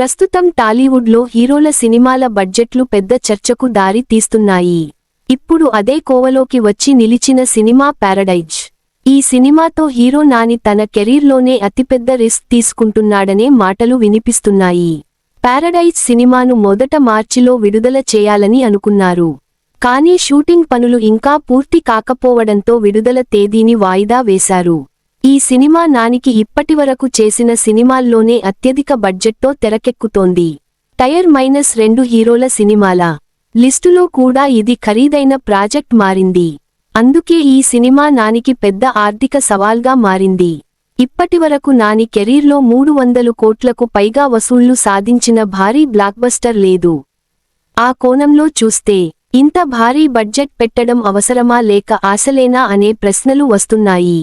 ప్రస్తుతం టాలీవుడ్లో హీరోల సినిమాల బడ్జెట్లు పెద్ద చర్చకు దారి తీస్తున్నాయి. ఇప్పుడు అదే కోవలోకి వచ్చి నిలిచిన సినిమా పారడైజ్ ఈ సినిమాతో హీరో నాని తన కెరీర్లోనే అతిపెద్ద రిస్క్ తీసుకుంటున్నాడనే మాటలు వినిపిస్తున్నాయి. పారడైజ్ సినిమాను మొదట మార్చిలో విడుదల చేయాలని అనుకున్నారు. కానీ షూటింగ్ పనులు ఇంకా పూర్తి కాకపోవడంతో విడుదల తేదీని వాయిదా వేశారు. ఈ సినిమా నానికి ఇప్పటివరకు చేసిన సినిమాల్లోనే అత్యధిక బడ్జెట్తో తెరకెక్కుతోంది. టైర్ మైనస్ రెండు హీరోల సినిమాల లిస్టులో కూడా ఇది ఖరీదైన ప్రాజెక్ట్ మారింది. అందుకే ఈ సినిమా నానికి పెద్ద ఆర్థిక సవాల్గా మారింది. ఇప్పటివరకు నాని కెరీర్లో మూడు వందలు కోట్లకు పైగా వసూళ్ళు సాధించిన భారీ బ్లాక్బస్టర్ లేదు. ఆ కోణంలో చూస్తే ఇంత భారీ బడ్జెట్ పెట్టడం అవసరమా లేక ఆశలేనా అనే ప్రశ్నలు వస్తున్నాయి.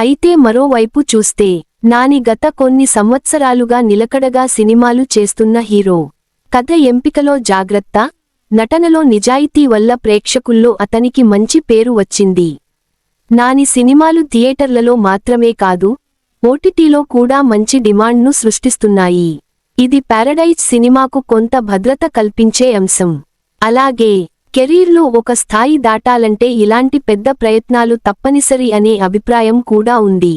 అయితే మరోవైపు చూస్తే నాని గత కొన్ని సంవత్సరాలుగా నిలకడగా సినిమాలు చేస్తున్న హీరో. కథ ఎంపికలో జాగ్రత్త నటనలో నిజాయితీ వల్ల ప్రేక్షకుల్లో అతనికి మంచి పేరు వచ్చింది. నాని సినిమాలు థియేటర్లలో మాత్రమే కాదు ఓటీటీలో కూడా మంచి డిమాండ్ను సృష్టిస్తున్నాయి. ఇది పారడైజ్ సినిమాకు కొంత భద్రత కల్పించే అంశం. అలాగే కెరీర్లో ఒక స్థాయి దాటాలంటే ఇలాంటి పెద్ద ప్రయత్నాలు తప్పనిసరి అనే అభిప్రాయం కూడా ఉంది.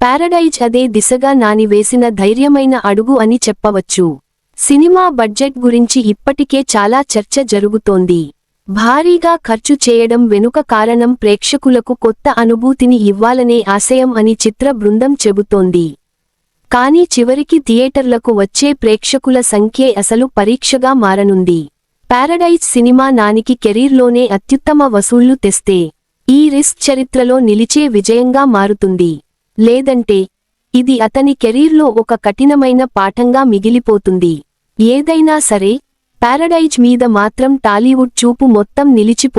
పారడైజ్ అదే దిశగా నాని వేసిన ధైర్యమైన అడుగు అని చెప్పవచ్చు. సినిమా బడ్జెట్ గురించి ఇప్పటికే చాలా చర్చ జరుగుతోంది. భారీగా ఖర్చు చేయడం వెనుక కారణం ప్రేక్షకులకు కొత్త అనుభూతిని ఇవ్వాలనే ఆశయం అని చిత్ర బృందం చెబుతోంది. కానీ చివరికి థియేటర్లకు వచ్చే ప్రేక్షకుల సంఖ్యే అసలు పరీక్షగా మారనుంది. పారడైజ్ సినిమా నానికి కెరీర్లోనే అత్యుత్తమ వసూళ్ళు తెస్తే ఈ రిస్క్ చరిత్రలో నిలిచే విజయంగా మారుతుంది. లేదంటే ఇది అతని కెరీర్లో ఒక కఠినమైన పాఠంగా మిగిలిపోతుంది. ఏదైనా సరే పారడైజ్ మీద మాత్రం టాలీవుడ్ చూపు మొత్తం నిలిచిపో